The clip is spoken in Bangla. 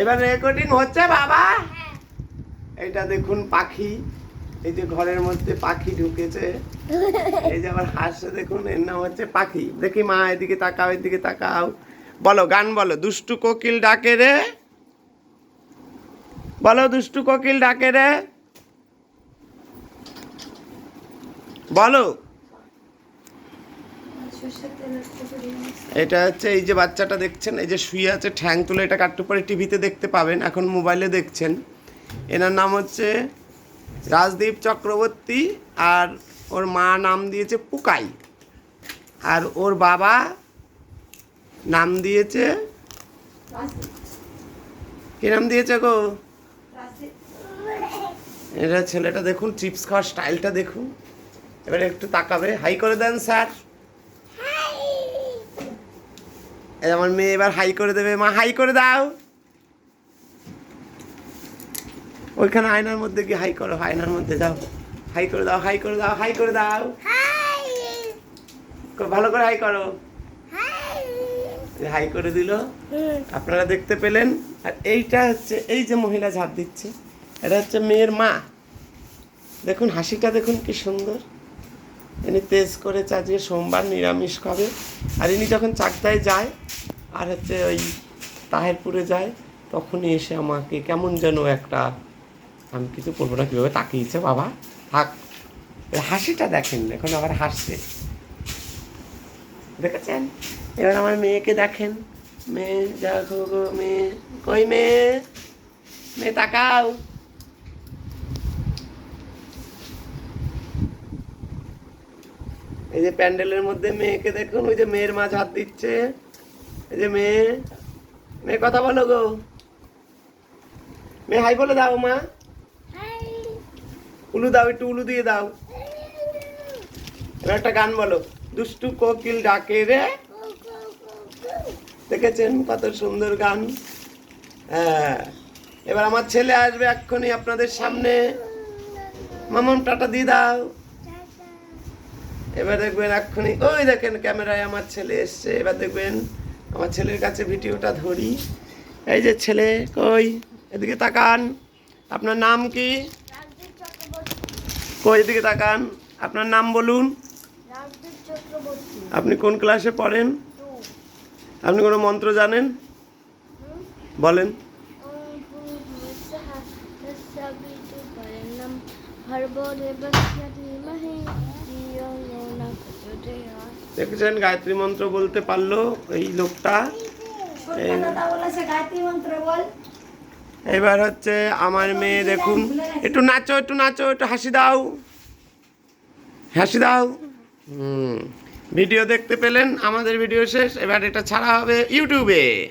এবার রেকর্ডিং হচ্ছে বাবা? এটা দেখুন পাখি। এই যে ঘরের মধ্যে পাখি ঢুকেছে। এই যে আবার হাসছে দেখুন এর নাম হচ্ছে পাখি। দেখি মা এদিকে তাকাও এদিকে তাকাও। বলো গান বলো। দুষ্টু কোকিল ডাকে রে। বলো দুষ্টু কোকিল ডাকে রে। বলো। এটা হচ্ছে এই যে বাচ্চাটা দেখছেন, এই যে শুয়ে আছে, ঠ্যাং তুলে এটা কাটতে পরে টিভিতে দেখতে পাবেন, এখন মোবাইলে দেখছেন। এনার নাম হচ্ছে রাজদীপ চক্রবর্তী আর ওর মা নাম দিয়েছে পুকাই। আর ওর বাবা নাম দিয়েছে কি নাম দিয়েছে গো? এটা ছেলেটা দেখুন, চিপস খাওয়ার স্টাইলটা দেখুন। এবারে একটু তাকাবে। হাই করে দেন, স্যার এই আমার মেয়ে এবার হাই করে দেবে। মা হাই করে দাও। ওইখানে আয়নার মধ্যে কি হাই করো আয়নার মধ্যে যাও। হাই করে দাও হাই করে দাও হাই করে দাও। ভালো করে হাই করো। হাই। করে দিল। আপনারা দেখতে পেলেন। আর এইটা হচ্ছে এই যে মহিলা ঝাঁপ দিচ্ছে এটা হচ্ছে মেয়ের মা। দেখুন হাসিটা দেখুন কি সুন্দর। ইনি তেজ করে আজকে সোমবার নিরামিষ খাবে। আর ইনি যখন চাকদায় যায়, আর হচ্ছে ওই তাহেরপুরে যায়, তখনই এসে আমাকে কেমন যেন একটা, আমি কিছু বলব না কীভাবে তাকিয়েছে বাবা, থাক। হাসিটা দেখেন, এখন আবার হাসছে। দেখেছেন? এবার আমার মেয়েকে দেখেন। মেয়ে গো মেয়ে, কই মেয়ে? মেয়ে, তাকাও। এই যে প্যান্ডেলের মধ্যে মেয়েকে দেখুন ওই যে মেয়ের মাঝ হাত দিচ্ছে। এই যে মেয়ে মেয়ে কথা বলো গো। মেয়ে হাই বলে দাও মা। উলু দাও একটু উলু দিয়ে দাও। এবার একটা গান বলো। দুষ্টু কোকিল ডাকে রে। দেখেছেন কত সুন্দর গান? হ্যাঁ। এবার আমার ছেলে আসবে এক্ষুনি আপনাদের সামনে। মামন টাটা দিয়ে দাও। এবার দেখবেন এক্ষুনি ওই দেখেন ক্যামেরায় আমার ছেলে এসছে। এবার দেখবেন আমার ছেলের কাছে ভিডিওটা ধরি। এই যে ছেলে কই? এদিকে তাকান। আপনার নাম কি? কই এদিকে তাকান। আপনার নাম বলুন। আপনি কোন ক্লাসে পড়েন? আপনি কোনো মন্ত্র জানেন? বলেন। দেখেছেন গায়ত্রী মন্ত্র বলতে পারল এই লোকটা। এবার হচ্ছে আমার মেয়ে দেখুন। একটু নাচো একটু নাচো একটু হাসি দাও। হাসি দাও। হুম। ভিডিও দেখতে পেলেন আমাদের ভিডিও শেষ। এবার এটা ছাড়া হবে ইউটিউবে।